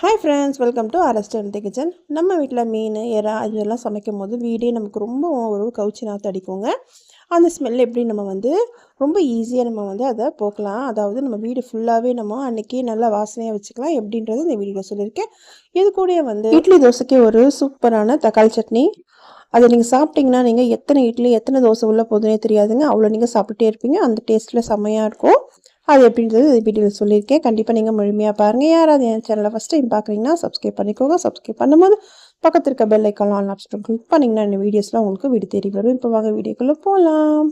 Hi friends welcome to அரஸ்டன்ட் kitchen நம்ம வீட்டில் மீன் எறா இதெல்லாம் சமைக்கும் போது வீடே நமக்கு ரொம்ப ஒரு கவுச்சி நாற்று அடிக்குங்க. அந்த ஸ்மெல் எப்படி நம்ம வந்து ரொம்ப ஈஸியாக நம்ம வந்து அதை போக்கலாம். அதாவது நம்ம வீடு ஃபுல்லாகவே நம்ம அன்றைக்கி நல்லா வாசனையாக வச்சுக்கலாம். எப்படின்றது இந்த வீடியோவில் சொல்லியிருக்கேன். இது கூட வந்து இட்லி தோசைக்கு ஒரு சூப்பரான தக்காளி சட்னி. அதை நீங்கள் சாப்பிட்டிங்கன்னா நீங்கள் எத்தனை இட்லி எத்தனை தோசை உள்ளே போதுனே தெரியாதுங்க. அவ்வளோ நீங்கள் சாப்பிட்டே இருப்பீங்க. அந்த டேஸ்ட்டில் செம்மையாக இருக்கும். அது எப்படின்றது வீடியோவில் சொல்லியிருக்கேன். கண்டிப்பாக நீங்கள் முழுமையாக பாருங்கள் யாராவது என் சேனலை ஃபஸ்ட் டைம் பார்க்குறீங்கன்னா சப்ஸ்கிரைப் பண்ணிக்கோங்க. சப்ஸ்கிரைப் பண்ணும்போது பக்கத்தில் இருக்க bell icon on option click பண்ணிங்கன்னா இந்த வீடியோஸ்லாம் உங்களுக்கு வீடு தேடி வரும் இப்போ வாங்க வீடியோக்குள்ளே போகலாம்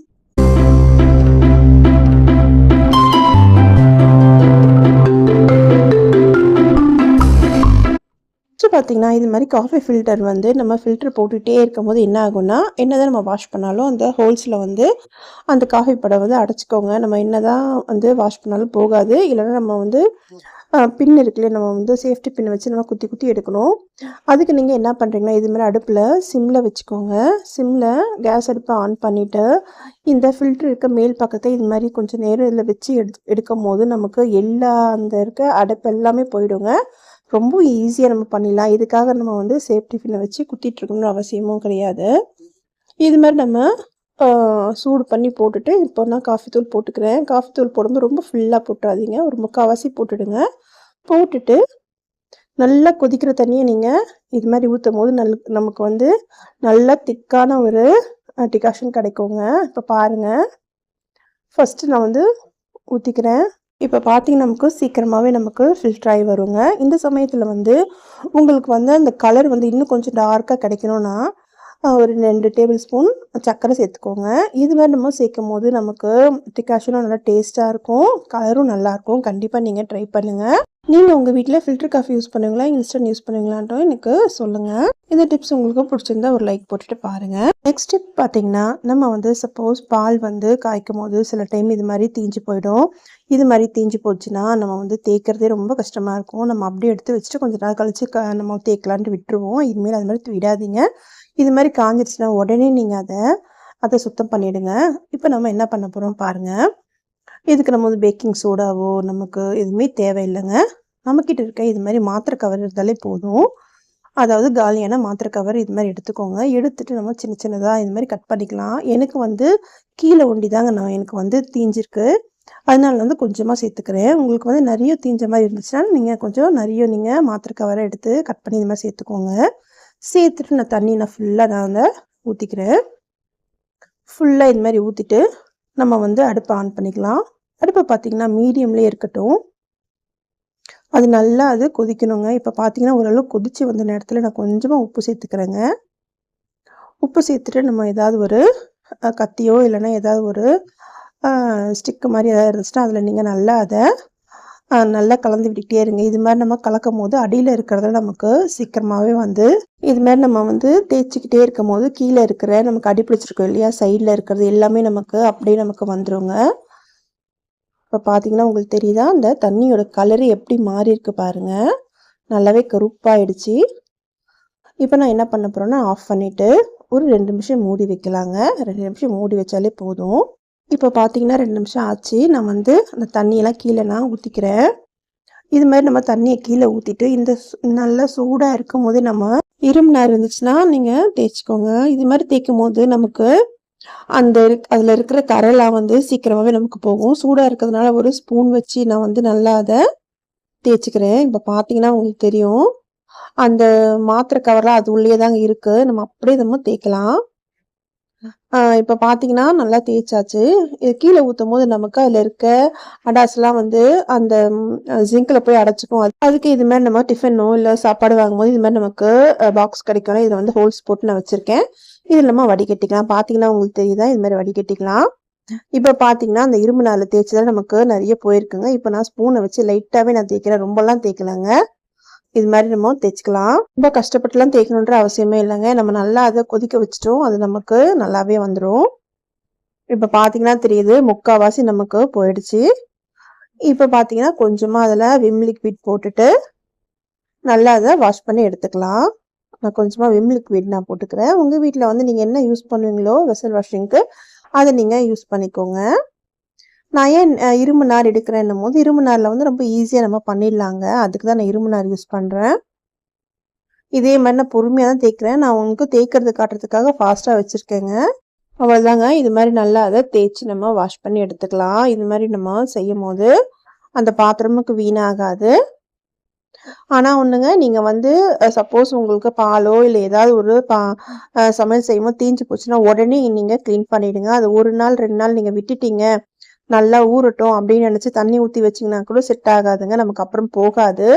பார்த்திங்கன்னா இது மாதிரி காஃபி ஃபில்டர் வந்து நம்ம ஃபில்டர் போட்டுகிட்டே இருக்கும்போது என்ன ஆகும்னா என்ன தான் நம்ம வாஷ் பண்ணாலும் அந்த ஹோல்ஸில் வந்து அந்த காஃபி படம் வந்து அடைச்சிக்கோங்க. நம்ம என்ன தான் வந்து வாஷ் பண்ணாலும் போகாது. இல்லைன்னா நம்ம வந்து பின் இருக்குல்ல நம்ம வந்து சேஃப்டி பின் வச்சு நம்ம குத்தி குத்தி எடுக்கணும். அதுக்கு நீங்கள் என்ன பண்ணுறீங்கன்னா இதுமாதிரி அடுப்பில் சிம்மில் வச்சுக்கோங்க. சிம்மில் கேஸ் அடுப்பை ஆன் பண்ணிவிட்டு இந்த ஃபில்ட்ரு இருக்க மேல் பக்கத்தை இது மாதிரி கொஞ்சம் நேரம் இதில் வச்சு எடு எடுக்கும் போது நமக்கு எல்லா அந்த இருக்க அடுப்பு எல்லாமே போயிடுங்க. ரொம்ப ஈஸியாக நம்ம பண்ணிடலாம். இதுக்காக நம்ம வந்து சேஃப்டி டிஃபினை வச்சு குத்திட்டுருக்கணும்னு அவசியமும் கிடையாது. இது மாதிரி நம்ம சூடு பண்ணி போட்டுட்டு இப்போ நான் காஃபி தூள் போட்டுக்கிறேன். காஃபி தூள் போடும்போது ரொம்ப ஃபுல்லாக போட்டுறாதீங்க. ஒரு முக்கால்வாசி போட்டுடுங்க. போட்டுட்டு நல்லா கொதிக்கிற தண்ணியை நீங்கள் இது மாதிரி ஊற்றும் போது நல் நமக்கு வந்து நல்லா திக்கான ஒரு டிகாஷன் கிடைக்குங்க. இப்போ பாருங்கள் ஃபஸ்ட்டு நான் வந்து ஊற்றிக்கிறேன் இப்போ பார்த்தீங்கன்னா நமக்கு சீக்கிரமாகவே நமக்கு ஃபில்டர் ஆகி வருங்க. இந்த சமயத்தில் வந்து உங்களுக்கு வந்து அந்த கலர் வந்து இன்னும் கொஞ்சம் டார்க்காக கிடைக்கணும்னா ஒரு ரெண்டு டேபிள் ஸ்பூன் சர்க்கரை சேர்த்துக்கோங்க. இது மாதிரி நம்ம சேர்க்கும் போது நமக்கு டிகாஷனும் நல்லா டேஸ்ட்டாக இருக்கும். கலரும் நல்லாயிருக்கும் கண்டிப்பாக நீங்கள் ட்ரை பண்ணுங்கள் நீங்கள் உங்கள் வீட்டில் ஃபில்டர் காஃபி யூஸ் பண்ணுவீங்களா இன்ஸ்டன்ட் யூஸ் பண்ணுவீங்களான்ட்டும் எனக்கு சொல்லுங்கள் இந்த டிப்ஸ் உங்களுக்கு பிடிச்சிருந்தா ஒரு லைக் போட்டுட்டு பாருங்கள் நெக்ஸ்ட் டிப் பார்த்தீங்கன்னா நம்ம வந்து சப்போஸ் பால் வந்து காய்க்கும் போது சில டைம் இது மாதிரி தீஞ்சு போயிடும். இது மாதிரி தீஞ்சு போச்சுன்னா நம்ம வந்து தேய்க்கிறதே ரொம்ப கஷ்டமாக இருக்கும். நம்ம அப்படியே எடுத்து வச்சுட்டு கொஞ்சம் நாள் கழிச்சு க நம்ம தேய்க்கலான்ட்டு விட்டுருவோம். இதுமாரி அது மாதிரி விடாதீங்க. இது மாதிரி காஞ்சிருச்சுன்னா உடனே நீங்கள் அதை அதை சுத்தம் பண்ணிவிடுங்க இப்போ நம்ம என்ன பண்ண போகிறோம் பாருங்கள் இதுக்கு நம்ம வந்து பேக்கிங் சோடாவோ நமக்கு எதுவுமே தேவையில்லைங்க. நம்மக்கிட்ட இருக்க இது மாதிரி மாத்திரை கவர் இருந்தாலே போதும். அதாவது காலியான மாத்திரை கவர் இது மாதிரி எடுத்துக்கோங்க. எடுத்துட்டு நம்ம சின்ன சின்னதாக இது மாதிரி கட் பண்ணிக்கலாம். எனக்கு வந்து கீழே ஒண்டி தாங்க நான். எனக்கு வந்து தீஞ்சிருக்கு அதனால வந்து கொஞ்சமாக சேர்த்துக்கிறேன். உங்களுக்கு வந்து நிறைய தீஞ்ச மாதிரி இருந்துச்சுன்னா நீங்கள் கொஞ்சம் நிறைய நீங்கள் மாத்திரை கவரை எடுத்து கட் பண்ணி இது மாதிரி சேர்த்துக்கோங்க. சேர்த்துட்டு நான் தண்ணி நான் ஃபுல்லாக நான் வந்து ஊற்றிக்கிறேன் ஃபுல்லாக இது மாதிரி ஊற்றிட்டு நம்ம வந்து அடுப்பை ஆன் பண்ணிக்கலாம். அடுப்பை பார்த்திங்கன்னா மீடியம்லேயே இருக்கட்டும். அது நல்லா அது கொதிக்கணுங்க. இப்போ பார்த்தீங்கன்னா ஓரளவு கொதித்து வந்த நேரத்தில் நான் கொஞ்சமாக உப்பு சேர்த்துக்கிறேங்க. உப்பு சேர்த்துட்டு நம்ம ஏதாவது ஒரு கத்தியோ இல்லைன்னா ஏதாவது ஒரு ஸ்டிக்கு மாதிரி ஏதாவது இருந்துச்சுன்னா அதில் நீங்கள் நல்லா அதை நல்லா கலந்து விட்டுக்கிட்டே இருங்க. இது மாதிரி நம்ம கலக்கும் போது அடியில் இருக்கிறத நமக்கு சீக்கிரமாகவே வந்து இது மாதிரி நம்ம வந்து தேய்ச்சிக்கிட்டே இருக்கும் போது கீழே இருக்கிற நமக்கு அடி பிடிச்சிருக்கோம் இல்லையா சைடில் இருக்கிறது எல்லாமே நமக்கு அப்படியே நமக்கு வந்துடுங்க இப்போ பார்த்தீங்கன்னா உங்களுக்கு தெரியுதா? அந்த தண்ணியோட கலரு எப்படி மாறி இருக்கு நல்லாவே கருப்பாயிடுச்சு. இப்போ நான் என்ன பண்ண போகிறேன்னா ஆஃப் பண்ணிவிட்டு ஒரு ரெண்டு நிமிஷம் மூடி வைக்கலாங்க. ரெண்டு நிமிஷம் மூடி வச்சாலே போதும். இப்போ பார்த்தீங்கன்னா ரெண்டு நிமிஷம் ஆச்சு. நான் வந்து அந்த தண்ணியெல்லாம் கீழே நான் ஊற்றிக்கிறேன் இது மாதிரி நம்ம தண்ணியை கீழே ஊற்றிட்டு இந்த நல்லா சூடாக இருக்கும் போது நம்ம இரும்பு நேரம் இருந்துச்சுன்னா நீங்கள் தேய்ச்சிக்கோங்க. இது மாதிரி தேய்க்கும் போது நமக்கு அந்த அதில் இருக்கிற கரெல்லாம் வந்து சீக்கிரமாகவே நமக்கு போகும். சூடாக இருக்கிறதுனால ஒரு ஸ்பூன் வச்சு நான் வந்து நல்லா அதை தேய்ச்சிக்கிறேன். இப்போ பார்த்தீங்கன்னா உங்களுக்கு தெரியும். அந்த மாத்திரை கவர்லாம் அது உள்ளே தாங்க இருக்குது நம்ம அப்படியே நம்ம தேய்க்கலாம். இப்போ பார்த்தீங்கன்னா நல்லா தேய்ச்சாச்சு. இது கீழே ஊற்றும் போது நமக்கு அதில் இருக்க அடாஸ்லாம் வந்து அந்த ஜிங்கில் போய் அடைச்சிக்கும். அதுக்கு இது மாதிரி நம்ம டிஃபனோ இல்லை சாப்பாடு வாங்கும்போது இது மாதிரி நமக்கு பாக்ஸ் கிடைக்கும் இதை வந்து ஹோல்ஸ் போட்டு நான் வச்சுருக்கேன். இது நம்ம வடிகட்டிக்கலாம். பார்த்தீங்கன்னா உங்களுக்கு தெரியுதா? இது மாதிரி வடிகட்டிக்கலாம். இப்போ பார்த்தீங்கன்னா அந்த இரும்பு நாள் தேய்ச்சதால் நமக்கு நிறைய போயிருக்குங்க. இப்போ நான் ஸ்பூனை வச்சு லைட்டாகவே நான் தேய்க்கிறேன். ரொம்பலாம் தேய்க்கலாங்க. இது மாதிரி நம்ம தேய்ச்சிக்கலாம். ரொம்ப கஷ்டப்பட்டுலாம் தேய்க்கணுன்ற அவசியமே இல்லைங்க. நம்ம நல்லா அதை கொதிக்க வச்சுட்டோம். அது நமக்கு நல்லாவே வந்துடும் இப்போ பார்த்தீங்கன்னா தெரியுது முக்கால்வாசி நமக்கு போயிடுச்சு. இப்போ பார்த்தீங்கன்னா கொஞ்சமாக அதில் விம் லிக்விட் போட்டுட்டு நல்லா அதை வாஷ் பண்ணி எடுத்துக்கலாம். நான் கொஞ்சமாக விம் லிக்விட் நான் போட்டுக்கிறேன் உங்கள் வீட்டில் வந்து நீங்கள் என்ன யூஸ் பண்ணுவீங்களோ வெசல் வாஷிங்க்கு அதை நீங்கள் யூஸ் பண்ணிக்கோங்க நான் ஏன் இரும்பு நார் எடுக்கிறேன்னும் போது, இரும்பு நாரில் வந்து ரொம்ப ஈஸியாக நம்ம பண்ணிடலாங்க. அதுக்கு தான் நான் இரும்பு நார் யூஸ் பண்ணுறேன் இதே மாதிரி நான் பொறுமையாக தான் தேய்க்கிறேன். நான் உங்களுக்கு தேய்க்கிறது காட்டுறதுக்காக ஃபாஸ்ட்டாக வச்சுருக்கேங்க அவ்வளோதாங்க. இது மாதிரி நல்லா அதை தேய்ச்சி நம்ம வாஷ் பண்ணி எடுத்துக்கலாம். இது மாதிரி நம்ம செய்யும் போது அந்த பாத்திரமுக்கு வீணாகாது. ஆனா ஒண்ணுங்க, நீங்க வந்து சப்போஸ் உங்களுக்கு பாலோ, இல்லை ஏதாவது ஒரு பா சமையல் செய்யும்போது தீஞ்சு போச்சுன்னா, உடனே நீங்க கிளீன் பண்ணிவிடுங்க அது ஒரு நாள், ரெண்டு நாள் நீங்க விட்டுட்டீங்க, நல்லா ஊறட்டும் அப்படின்னு நினச்சி தண்ணி ஊற்றி வச்சீங்கன்னா கூட செட் ஆகாதுங்க. நமக்கு அப்புறம் போகாது.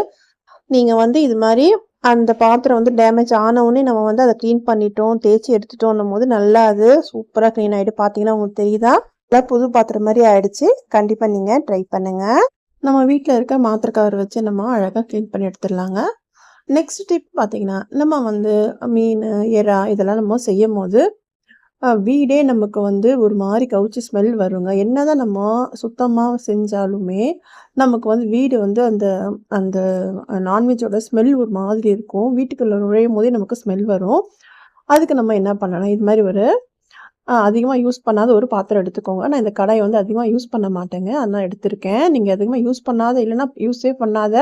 நீங்கள் வந்து இது மாதிரி அந்த பாத்திரம் வந்து டேமேஜ் ஆன உடனே நம்ம வந்து அதை க்ளீன் பண்ணிட்டோம், தேய்ச்சி எடுத்துட்டோம் எடுத்துட்டோன்னும்போது நல்லா அது சூப்பராக கிளீன் ஆகிட்டு பார்த்தீங்கன்னா உங்களுக்கு தெரியுதா? நல்லா புது பாத்திரம் மாதிரி ஆயிடுச்சு. கண்டிப்பாக நீங்கள் ட்ரை பண்ணுங்க. நம்ம வீட்டில் இருக்க மாத்திரை கவர் வச்சு நம்ம அழகாக க்ளீன் பண்ணி எடுத்துடலாங்க. நெக்ஸ்ட் டிப் பார்த்தீங்கன்னா, நம்ம வந்து மீன் எறா இதெல்லாம் நம்ம செய்யும் போது வீடே நமக்கு வந்து ஒரு மாதிரி கவுச்சி ஸ்மெல் வருங்க. என்னதான் நம்ம சுத்தமாக செஞ்சாலுமே, நமக்கு வந்து வீடு வந்து அந்த அந்த நான்வெஜ்ஜோட ஸ்மெல் ஒரு மாதிரி இருக்கும். வீட்டுக்குள்ளே நுழையும் போதே நமக்கு ஸ்மெல் வரும். அதுக்கு நம்ம என்ன பண்ணலாம், இது மாதிரி ஒரு அதிகமாக யூஸ் பண்ணாத ஒரு பாத்திரம் எடுத்துக்கோங்க. நான் இந்த கடாயை வந்து அதிகமாக யூஸ் பண்ண மாட்டேங்க. அதனால எடுத்திருக்கேன். நீங்கள் அதிகமாக யூஸ் பண்ணாத இல்லைன்னா யூஸே பண்ணாத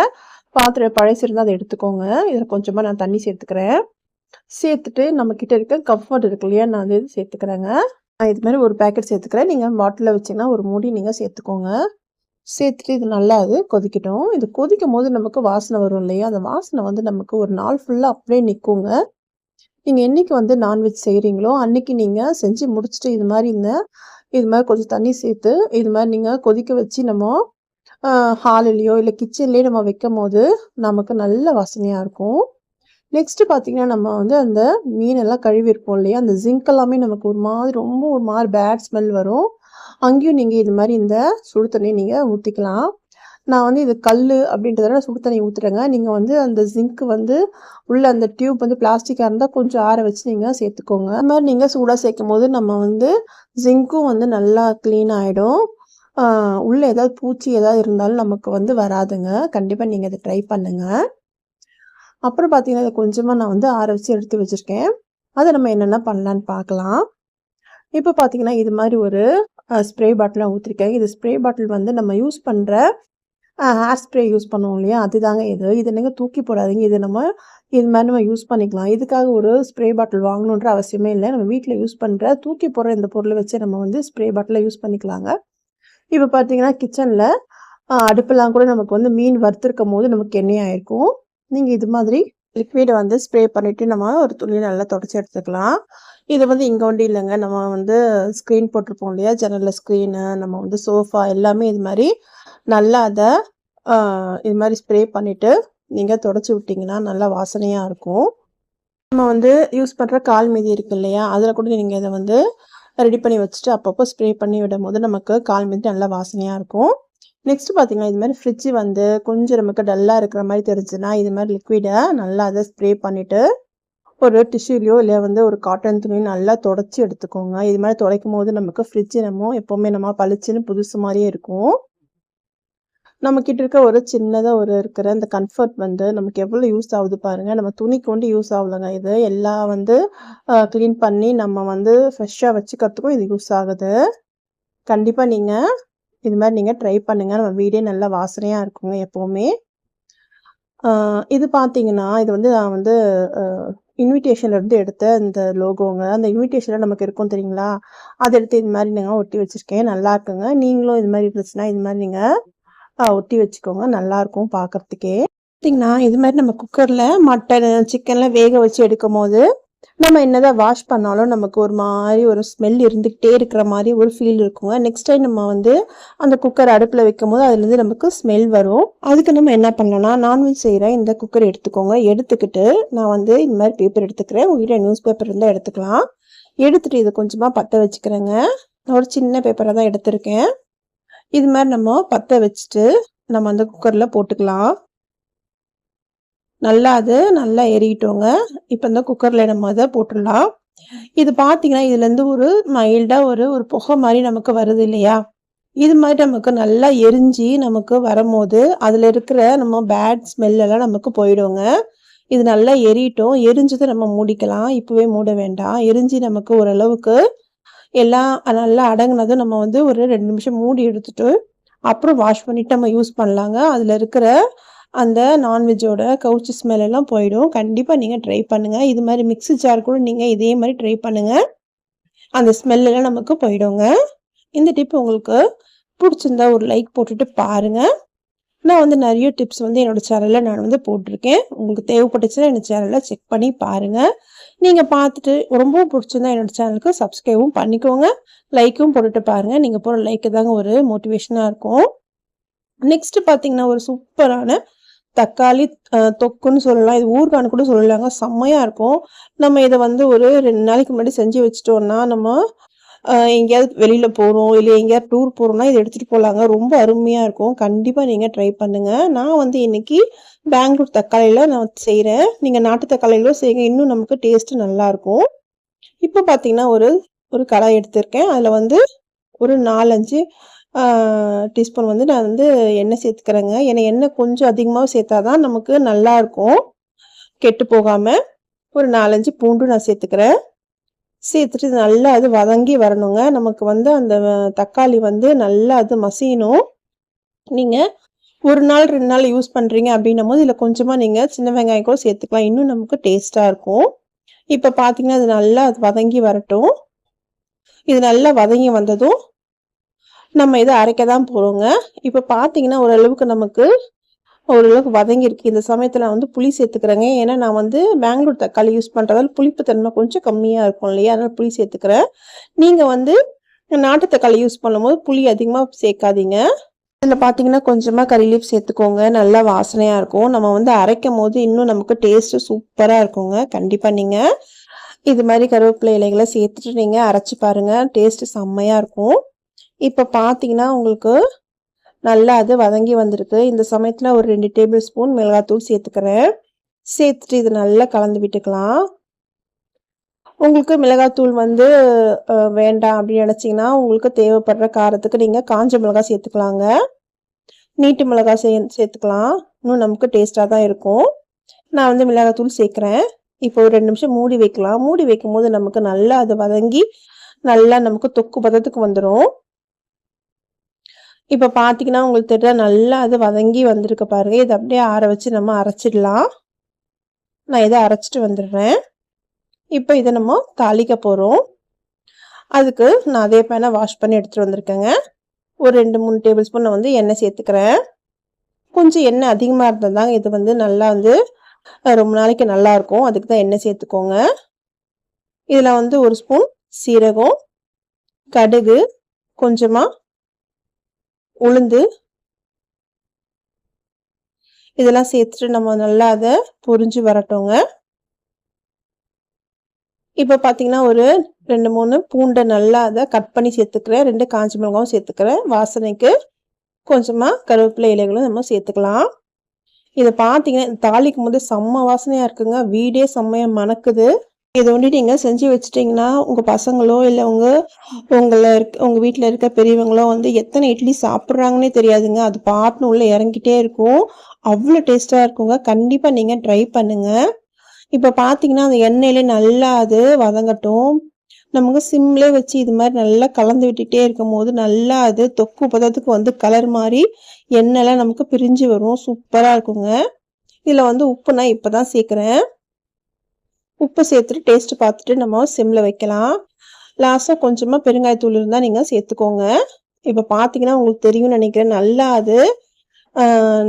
பாத்திரம் பழசு அதை எடுத்துக்கோங்க. இதில் கொஞ்சமாக நான் தண்ணி சேர்த்துக்கிறேன். சேர்த்துட்டு நம்மக்கிட்ட இருக்க கம்ஃபர்ட் இருக்கு இல்லையா? நான் அது சேர்த்துக்கிறேங்க. நான் இது மாதிரி ஒரு பேக்கெட் சேர்த்துக்கிறேன். நீங்கள் பாட்டிலில் வச்சீங்கன்னா, ஒரு மூடி நீங்கள் சேர்த்துக்கோங்க. சேர்த்துட்டு இது நல்லா அது கொதிக்கட்டும். இது கொதிக்கும் போது நமக்கு வாசனை வரும் இல்லையா? அந்த வாசனை வந்து நமக்கு ஒரு நாள் ஃபுல்லாக அப்படியே நிற்குங்க நீங்கள் என்றைக்கு வந்து நான்வெஜ் செய்கிறீங்களோ அன்றைக்கி நீங்கள் செஞ்சு முடிச்சுட்டு இது மாதிரி இந்த இது மாதிரி கொஞ்சம் தண்ணி சேர்த்து, இது மாதிரி நீங்கள் கொதிக்க வச்சு நம்ம ஹாலிலேயோ இல்லை கிச்சன்லேயோ நம்ம நம்ம வைக்கும்போது, நமக்கு நல்ல வசனையாக இருக்கும். நெக்ஸ்ட்டு பார்த்தீங்கன்னா, நம்ம வந்து அந்த மீனெல்லாம் கழுவியிருப்போம் இல்லையா? அந்த ஜிங்க் எல்லாமே நமக்கு ஒரு மாதிரி ரொம்ப ஒரு மாதிரி பேட் ஸ்மெல் வரும். அங்கேயும் நீங்கள் இது மாதிரி இந்த சுடு தண்ணியை நீங்கள் ஊற்றிக்கலாம் நான் வந்து இது கல்லு அப்படின்றதால சுடு தண்ணி ஊற்றுறேங்க நீங்கள் வந்து அந்த ஜிங்க் வந்து உள்ள அந்த டியூப் வந்து பிளாஸ்டிக்காக இருந்தால் கொஞ்சம் ஆற வச்சு நீங்கள் சேர்த்துக்கோங்க. அது மாதிரி நீங்கள் சூடாக சேர்க்கும் சேர்க்கும்போது நம்ம வந்து ஜிங்க்கும் வந்து நல்லா க்ளீன் ஆகிடும் உள்ளே ஏதாவது பூச்சி ஏதாவது இருந்தாலும் நமக்கு வந்து வராதுங்க. கண்டிப்பாக நீங்கள் அதை ட்ரை பண்ணுங்க. அப்புறம் பார்த்தீங்கன்னா, இதை கொஞ்சமாக நான் வந்து ஆற வச்சு எடுத்து வச்சுருக்கேன் அதை நம்ம என்னென்ன பண்ணலான்னு பார்க்கலாம். இப்போ பார்த்தீங்கன்னா, இது மாதிரி ஒரு ஸ்ப்ரே பாட்டிலாக ஊற்றிருக்கேன் இது ஸ்ப்ரே பாட்டில் வந்து நம்ம யூஸ் பண்ணுற ஹேர் ஸ்ப்ரே யூஸ் பண்ணுவோம் இல்லையா? அதுதாங்க இது. இத நீங்கள் தூக்கி போடாதீங்க. இது நம்ம இது மாதிரி நம்ம யூஸ் பண்ணிக்கலாம். இதுக்காக ஒரு ஸ்ப்ரே பாட்டில் வாங்கணுன்ற அவசியமே இல்லை நம்ம வீட்டில் யூஸ் பண்ணுற தூக்கி போடுற இந்த பொருளை வச்சு நம்ம வந்து ஸ்ப்ரே பாட்டில் யூஸ் பண்ணிக்கலாங்க. இப்போ பார்த்தீங்கன்னா, கிச்சனில் அடுப்பெல்லாம் கூட நமக்கு வந்து மீன் வறுத்துருக்கும்போது நமக்கு எண்ணெயாயிருக்கும். நீங்கள் இது மாதிரி லிக்விடை வந்து ஸ்ப்ரே பண்ணிவிட்டு நம்ம ஒரு துணியை நல்லா தொடச்சி எடுத்துக்கலாம். இது வந்து இங்கே ஒண்டி இல்லைங்க நம்ம வந்து ஸ்க்ரீன் போட்டிருப்போம் இல்லையா? ஜன்னலில் ஸ்க்ரீனு, நம்ம வந்து சோஃபா எல்லாமே இது மாதிரி நல்லா அதை இது மாதிரி ஸ்ப்ரே பண்ணிவிட்டு நீங்கள் தொடச்சி விட்டிங்கன்னா நல்லா வாசனையாக இருக்கும். நம்ம வந்து யூஸ் பண்ணுற கால் மீதி இருக்கு இல்லையா? அதில் கூட நீங்கள் இதை வந்து ரெடி பண்ணி வச்சுட்டு, அப்பப்போ ஸ்ப்ரே பண்ணி விடும்போது நமக்கு கால் மீதி நல்லா வாசனையாக இருக்கும். நெக்ஸ்ட் பார்த்தீங்கன்னா, இது மாதிரி ஃப்ரிட்ஜ் வந்து கொஞ்சம் நமக்கு டல்லாக இருக்கிற மாதிரி தெரிஞ்சுன்னா இது மாதிரி லிக்விடை நல்லா அதை ஸ்ப்ரே பண்ணிவிட்டு ஒரு டிஷ்யூலையோ இல்லை வந்து ஒரு காட்டன் துணியோ நல்லா தொடச்சி எடுத்துக்கோங்க. இது மாதிரி துடைக்கும் போது நமக்கு ஃப்ரிட்ஜ் நம்ம எப்போவுமே நம்ம பளிச்சுன்னு புதுசு மாதிரியே இருக்கும். நம்மக்கிட்ட இருக்க ஒரு சின்னதாக ஒரு இருக்கிற அந்த கம்ஃபர்ட் வந்து நமக்கு எவ்வளோ யூஸ் ஆகுது பாருங்கள் நம்ம துணி கொண்டு யூஸ் ஆகலங்க இது. எல்லாம் வந்து க்ளீன் பண்ணி நம்ம வந்து ஃப்ரெஷ்ஷாக வச்சுக்கிறதுக்கும் இது யூஸ் ஆகுது. கண்டிப்பாக நீங்கள் இது மாதிரி நீங்கள் ட்ரை பண்ணுங்கள் நம்ம வீடே நல்லா வாசனையாக இருக்குங்க எப்போவுமே இது பார்த்தீங்கன்னா, இது வந்து நான் வந்து இன்விடேஷன்லேருந்து எடுத்த இந்த லோகோங்க. அந்த இன்விடேஷனில் நமக்கு இருக்கும் தெரியுங்களா? அதை எடுத்து இது மாதிரி நாங்கள் ஒட்டி வச்சுருக்கேன் நல்லா இருக்குங்க நீங்களும் இது மாதிரி இருந்துச்சுன்னா, இது மாதிரி நீங்கள் ஒட்டி வச்சுக்கோங்க. நல்லாயிருக்கும் பார்க்கறதுக்கே. பார்த்தீங்கன்னா, இது மாதிரி நம்ம குக்கரில் மட்டன் சிக்கன்லாம் வேக வச்சு எடுக்கும்போது, நம்ம என்னதான் வாஷ் பண்ணாலும் நமக்கு ஒரு மாதிரி ஒரு ஸ்மெல் இருந்துக்கிட்டே இருக்கிற மாதிரி ஒரு ஃபீல் இருக்குங்க. நெக்ஸ்ட் டைம் நம்ம வந்து அந்த குக்கர் அடுப்பில் வைக்கும் போது அதுலேருந்து நமக்கு ஸ்மெல் வரும். அதுக்கு நம்ம என்ன பண்ணலாம்னா, நான்வெஜ் செய்கிற இந்த குக்கர் எடுத்துக்கோங்க. எடுத்துக்கிட்டு நான் வந்து இந்த மாதிரி பேப்பர் எடுத்துக்கிறேன். உங்ககிட்ட நியூஸ் பேப்பர் இருந்தால் எடுத்துக்கலாம். எடுத்துகிட்டு இதை கொஞ்சமாக பற்ற வச்சுக்கிறேங்க. நான் ஒரு சின்ன பேப்பரை தான் எடுத்திருக்கேன். இது மாதிரி நம்ம பற்ற வச்சுட்டு, நம்ம அந்த குக்கரில் போட்டுக்கலாம். நல்லா அது நல்லா எரியட்டுங்க. இப்போ இந்த குக்கரில் நம்ம அதை போட்டுடலாம். இது பார்த்தீங்கன்னா, இதுலேருந்து ஒரு மைல்டாக ஒரு ஒரு புகை மாதிரி நமக்கு வருது இல்லையா? இது மாதிரி நமக்கு நல்லா எரிஞ்சு நமக்கு வரும்போது, அதில் இருக்கிற நம்ம பேட் ஸ்மெல் எல்லாம் நமக்கு போயிடுங்க. இது நல்லா எரியட்டும். எரிஞ்சதை நம்ம மூடிக்கலாம். இப்போவே மூட வேண்டாம். எரிஞ்சு நமக்கு ஓரளவுக்கு எல்லாம் நல்லா அடங்கினதும் நம்ம வந்து ஒரு ரெண்டு நிமிஷம் மூடி எடுத்துட்டு அப்புறம் வாஷ் பண்ணிட்டு நம்ம யூஸ் பண்ணலாங்க. அதில் இருக்கிற அந்த நான்வெஜ்ஜோட கவுச்சி ஸ்மெல் எல்லாம் போயிடும். கண்டிப்பாக நீங்கள் ட்ரை பண்ணுங்கள் இது மாதிரி மிக்ஸி ஜார் கூட நீங்கள் இதே மாதிரி ட்ரை பண்ணுங்கள் அந்த ஸ்மெல்லாம் நமக்கு போயிடுங்க. இந்த டிப் உங்களுக்கு பிடிச்சிருந்தா ஒரு லைக் போட்டுட்டு பாருங்கள் நான் வந்து நிறைய டிப்ஸ் வந்து என்னோடய சேனலில் நான் வந்து போட்டிருக்கேன். உங்களுக்கு தேவைப்பட்டுச்சுன்னா என்னோட சேனலில் செக் பண்ணி பாருங்கள் நீங்கள் பார்த்துட்டு ரொம்பவும் பிடிச்சிருந்தா என்னோட சேனலுக்கு சப்ஸ்கிரைபும் பண்ணிக்கோங்க. லைக்கும் போட்டுட்டு பாருங்கள் நீங்கள் போகிற லைக்கு தாங்க ஒரு மோட்டிவேஷனாக இருக்கும். நெக்ஸ்ட் பார்த்தீங்கன்னா ஒரு சூப்பரான தக்காளி தொக்குன்னு சொல்லலாம். இது ஊர்கானு கூட சொல்லலாங்க. செம்மையாக இருக்கும். நம்ம இதை வந்து ஒரு ரெண்டு நாளைக்கு முன்னாடி செஞ்சு வச்சிட்டோம்னா நம்ம எங்கேயாவது வெளியில் போகிறோம் இல்லை எங்கேயாவது டூர் போகிறோம்னா இதை எடுத்துகிட்டு போகலாங்க ரொம்ப அருமையாக இருக்கும். கண்டிப்பாக நீங்கள் ட்ரை பண்ணுங்கள் நான் வந்து இன்னைக்கு பெங்களூர் தக்காளியில் நான் செய்கிறேன் நீங்கள் நாட்டு தக்காளியிலும் செய்யுங்க இன்னும் நமக்கு டேஸ்ட்டு நல்லாயிருக்கும் இப்போ பார்த்தீங்கன்னா ஒரு ஒரு கடாய் எடுத்திருக்கேன். அதில் வந்து ஒரு நாலஞ்சு டீஸ்பூன் வந்து நான் வந்து எண்ணெய் சேர்த்துக்கிறேங்க. ஏன்னா எண்ணெய் கொஞ்சம் அதிகமாக சேர்த்தா தான் நமக்கு நல்லாயிருக்கும் கெட்டு போகாமல் ஒரு நாலஞ்சு பூண்டு நான் சேர்த்துக்கிறேன். சேர்த்துட்டு நல்லா அது வதங்கி வரணுங்க. நமக்கு வந்து அந்த தக்காளி வந்து நல்லா அது மசியணும். நீங்கள் ஒரு நாள் ரெண்டு நாள் யூஸ் பண்ணுறீங்க அப்படின்னும் போது இதில் கொஞ்சமாக நீங்கள் சின்ன வெங்காயம் கூட சேர்த்துக்கலாம். இன்னும் நமக்கு டேஸ்ட்டாக இருக்கும். இப்போ பார்த்தீங்கன்னா அது நல்லா அது வதங்கி வரட்டும். இது நல்லா வதங்கி வந்ததும் நம்ம இதை அரைக்க தான் போகிறோங்க இப்போ பார்த்தீங்கன்னா ஓரளவுக்கு நமக்கு ஓரளவுக்கு வதங்கியிருக்கு. இந்த சமயத்தில் வந்து புளி சேர்த்துக்கிறேங்க. ஏன்னா நான் வந்து பெங்களூர் தக்காளி யூஸ் பண்ணுறதால புளிப்பு தன்மை கொஞ்சம் கம்மியாக இருக்கும் இல்லையா? அதனால் புளி சேர்த்துக்கிறேன். நீங்கள் வந்து நாட்டு தக்காளி யூஸ் பண்ணும்போது புளி அதிகமாக சேர்க்காதீங்க. இதில் பார்த்தீங்கன்னா கொஞ்சமாக கறி லீஃப் சேர்த்துக்கோங்க. நல்லா வாசனையாக இருக்கும். நம்ம வந்து அரைக்கும் போது இன்னும் நமக்கு டேஸ்ட்டு சூப்பராக இருக்குங்க. கண்டிப்பாக நீங்கள் இது மாதிரி கருவேப்பிலை இலைகளை சேர்த்துட்டு நீங்கள் அரைச்சி பாருங்கள் டேஸ்ட்டு செம்மையாக இருக்கும். இப்போ பார்த்தீங்கன்னா உங்களுக்கு நல்லா அது வதங்கி வந்திருக்கு. இந்த சமயத்தில் ஒரு ரெண்டு டேபிள் ஸ்பூன் மிளகாத்தூள் சேர்த்துக்கிறேன். சேர்த்துட்டு இது நல்லா கலந்து விட்டுக்கலாம். உங்களுக்கு மிளகாத்தூள் வந்து வேண்டாம் அப்படின்னு நினச்சிங்கன்னா உங்களுக்கு தேவைப்படுற காரத்துக்கு நீங்கள் காஞ்ச மிளகாய் சேர்த்துக்கலாங்க. நீட்டு மிளகாய் சே சேர்த்துக்கலாம். இன்னும் நமக்கு டேஸ்ட்டாக தான் இருக்கும். நான் வந்து மிளகாத்தூள் சேர்க்குறேன். இப்போ ஒரு ரெண்டு நிமிஷம் மூடி வைக்கலாம். மூடி வைக்கும் போது நமக்கு நல்லா அது வதங்கி நல்லா நமக்கு தொக்கு பதத்துக்கு வந்துடும் இப்போ பார்த்தீங்கன்னா உங்களுக்கு தெரியல நல்லா அது வதங்கி வந்திருக்கு பாருங்க. இதை அப்படியே ஆற வச்சு நம்ம அரைச்சிடலாம். நான் இதை அரைச்சிட்டு வந்துடுறேன். இப்போ இதை நம்ம தாளிக்க போகிறோம் அதுக்கு நான் அதே பேனை வாஷ் பண்ணி எடுத்துகிட்டு வந்திருக்கேங்க. ஒரு ரெண்டு மூணு டேபிள் ஸ்பூன் நான் வந்து எண்ணெய் சேர்த்துக்கிறேன். கொஞ்சம் எண்ணெய் அதிகமாக இருந்தால் தாங்க இது வந்து நல்லா வந்து ரொம்ப நாளைக்கு நல்லாயிருக்கும் அதுக்கு தான் எண்ணெய் சேர்த்துக்கோங்க. இதில் வந்து ஒரு ஸ்பூன் சீரகம் கடுகு கொஞ்சமாக உளுந்து. இதெல்லாம் சேர்த்துட்டு நம்ம நல்லா அதை பொறிஞ்சு வரட்டோங்க. இப்போ பார்த்தீங்கன்னா ஒரு ரெண்டு மூணு பூண்டை நல்லா அதை கட் பண்ணி சேர்த்துக்கிறேன். ரெண்டு காஞ்சி மிளகாவும் சேர்த்துக்கிறேன். வாசனைக்கு கொஞ்சமாக கருவேப்பிலை இலைகளும் நம்ம சேர்த்துக்கலாம். இதை பார்த்தீங்கன்னா தாளிக்கும் போது செம்ம வாசனையாக இருக்குங்க. வீடே செம்மையாக மணக்குது. இதை வந்து நீங்கள் செஞ்சு வச்சிட்டிங்கன்னா உங்கள் பசங்களோ இல்லை உங்கள் உங்களை இருக்க உங்கள் வீட்டில் இருக்க பெரியவங்களோ வந்து எத்தனை இட்லி சாப்பிட்றாங்கன்னே தெரியாதுங்க. அது பாட்டுன்னு உள்ளே இறங்கிட்டே இருக்கும். அவ்வளோ டேஸ்ட்டாக இருக்குங்க. கண்டிப்பாக நீங்கள் ட்ரை பண்ணுங்கள் இப்போ பார்த்தீங்கன்னா அந்த எண்ணெயிலே நல்லா அது வதங்கட்டும். நமக்கு சிம்லே வச்சு இது மாதிரி நல்லா கலந்து விட்டுட்டே இருக்கும் போது நல்லா அது தொக்கு பதத்துக்கு வந்து கலர் மாதிரி எண்ணெய்லாம் நமக்கு பிரிஞ்சு வரும். சூப்பராக இருக்குங்க. இதில் வந்து உப்பு நான் இப்போ தான் சேர்க்குறேன். உப்பு சேர்த்துட்டு டேஸ்ட் பார்த்துட்டு நம்ம சிம்மில் வைக்கலாம். லாஸ்ட்டாக கொஞ்சமாக பெருங்காயத்தூள் இருந்தால் நீங்கள் சேர்த்துக்கோங்க. இப்போ பார்த்தீங்கன்னா உங்களுக்கு தெரியும்னு நினைக்கிறேன் நல்லா அது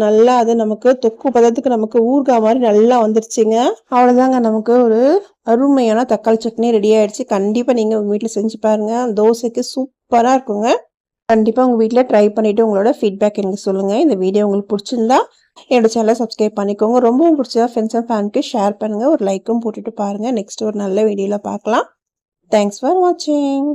நல்லா அது நமக்கு தொக்கு பதத்துக்கு நமக்கு ஊறுகாய் மாதிரி நல்லா வந்துருச்சுங்க. அவ்வளோதாங்க நமக்கு ஒரு அருமையான தக்காளி சட்னி ரெடி ஆயிடுச்சு. கண்டிப்பாக நீங்கள் உங்கள் வீட்டில் செஞ்சு பாருங்கள் தோசைக்கு சூப்பராக இருக்குங்க. கண்டிப்பாக உங்கள் வீட்டில் ட்ரை பண்ணிவிட்டு உங்களோட ஃபீட்பேக் எனக்கு சொல்லுங்கள் இந்த வீடியோ உங்களுக்கு பிடிச்சிருந்தா என்னோட சேனலை சப்ஸ்கிரைப் பண்ணிக்கோங்க. ரொம்பவும் பிடிச்சதா ஃப்ரெண்ட்ஸ் அண்ட் ஃபேனுக்கு ஷேர் பண்ணுங்கள் ஒரு லைக்கும் போட்டுட்டு பாருங்கள் நெக்ஸ்ட் ஒரு நல்ல வீடியோவில் பார்க்கலாம். தேங்க்ஸ் ஃபார் வாட்சிங்